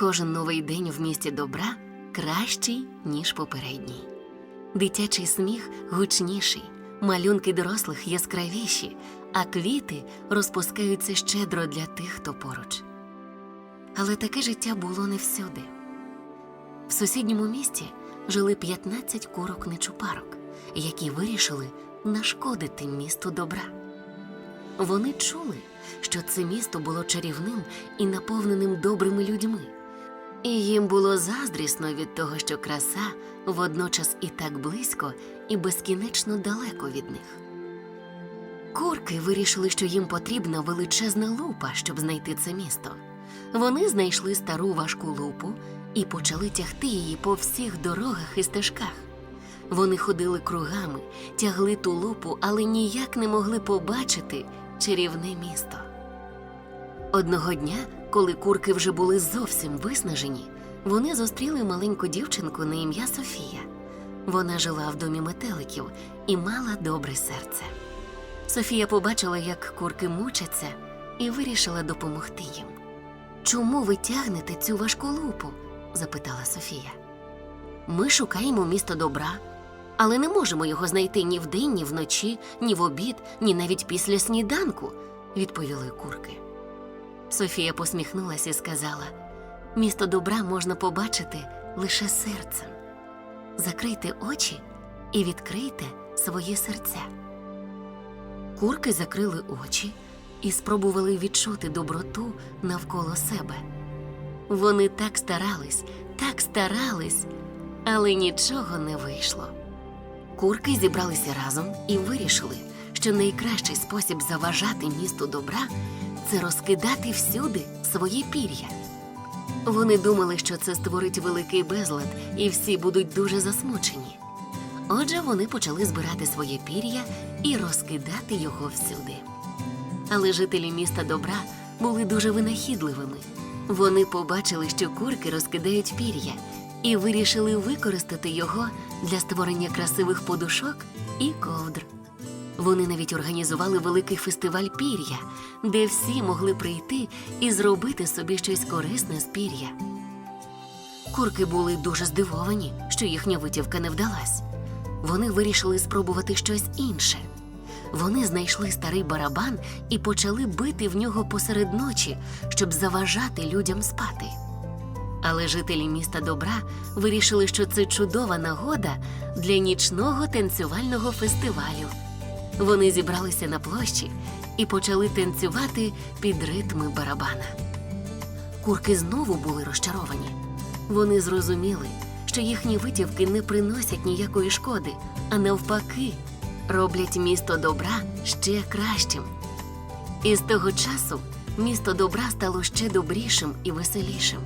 Кожен новий день в місті добра кращий, ніж попередній. Дитячий сміх гучніший, малюнки дорослих яскравіші, а квіти розпускаються щедро для тих, хто поруч. Але таке життя було не всюди. В сусідньому місті жили 15 курок нечупарок, які вирішили нашкодити місту добра. Вони чули, що це місто було чарівним і наповненим добрими людьми, і їм було заздрісно від того, що краса водночас і так близько, і безкінечно далеко від них. Курки вирішили, що їм потрібна величезна лупа, щоб знайти це місто. Вони знайшли стару важку лупу і почали тягти її по всіх дорогах і стежках. Вони ходили кругами, тягли ту лупу, але ніяк не могли побачити чарівне місто. Одного дня, коли курки вже були зовсім виснажені, вони зустріли маленьку дівчинку на ім'я Софія. Вона жила в домі метеликів і мала добре серце. Софія побачила, як курки мучаться, і вирішила допомогти їм. Чому ви тягнете цю важку лупу? запитала Софія. Ми шукаємо місто добра, але не можемо його знайти ні вдень, ні вночі, ні в обід, ні навіть після сніданку, відповіли курки. Софія посміхнулася і сказала: місто добра можна побачити лише серцем. Закрийте очі і відкрийте свої серця. Курки закрили очі і спробували відчути доброту навколо себе. Вони так старались, так старались, але нічого не вийшло. Курки зібралися разом і вирішили, що найкращий спосіб заважати місту добра це розкидати всюди свої пір'я. Вони думали, що це створить великий безлад, і всі будуть дуже засмучені. Отже, вони почали збирати своє пір'я і розкидати його всюди. Але жителі міста добра були дуже винахідливими. Вони побачили, що курки розкидають пір'я, і вирішили використати його для створення красивих подушок і ковдр. Вони навіть організували великий фестиваль пір'я, де всі могли прийти і зробити собі щось корисне з пір'я. Курки були дуже здивовані, що їхня витівка не вдалась. Вони вирішили спробувати щось інше. Вони знайшли старий барабан і почали бити в нього посеред ночі, щоб заважати людям спати. Але жителі міста добра вирішили, що це чудова нагода для нічного танцювального фестивалю. Вони зібралися на площі і почали танцювати під ритми барабана. Курки знову були розчаровані. Вони зрозуміли, що їхні витівки не приносять ніякої шкоди, а навпаки, роблять місто добра ще кращим. І з того часу місто добра стало ще добрішим і веселішим,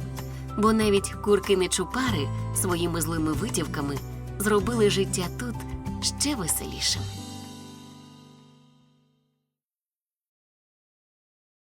бо навіть куркини чупари своїми злими витівками зробили життя тут ще веселішим.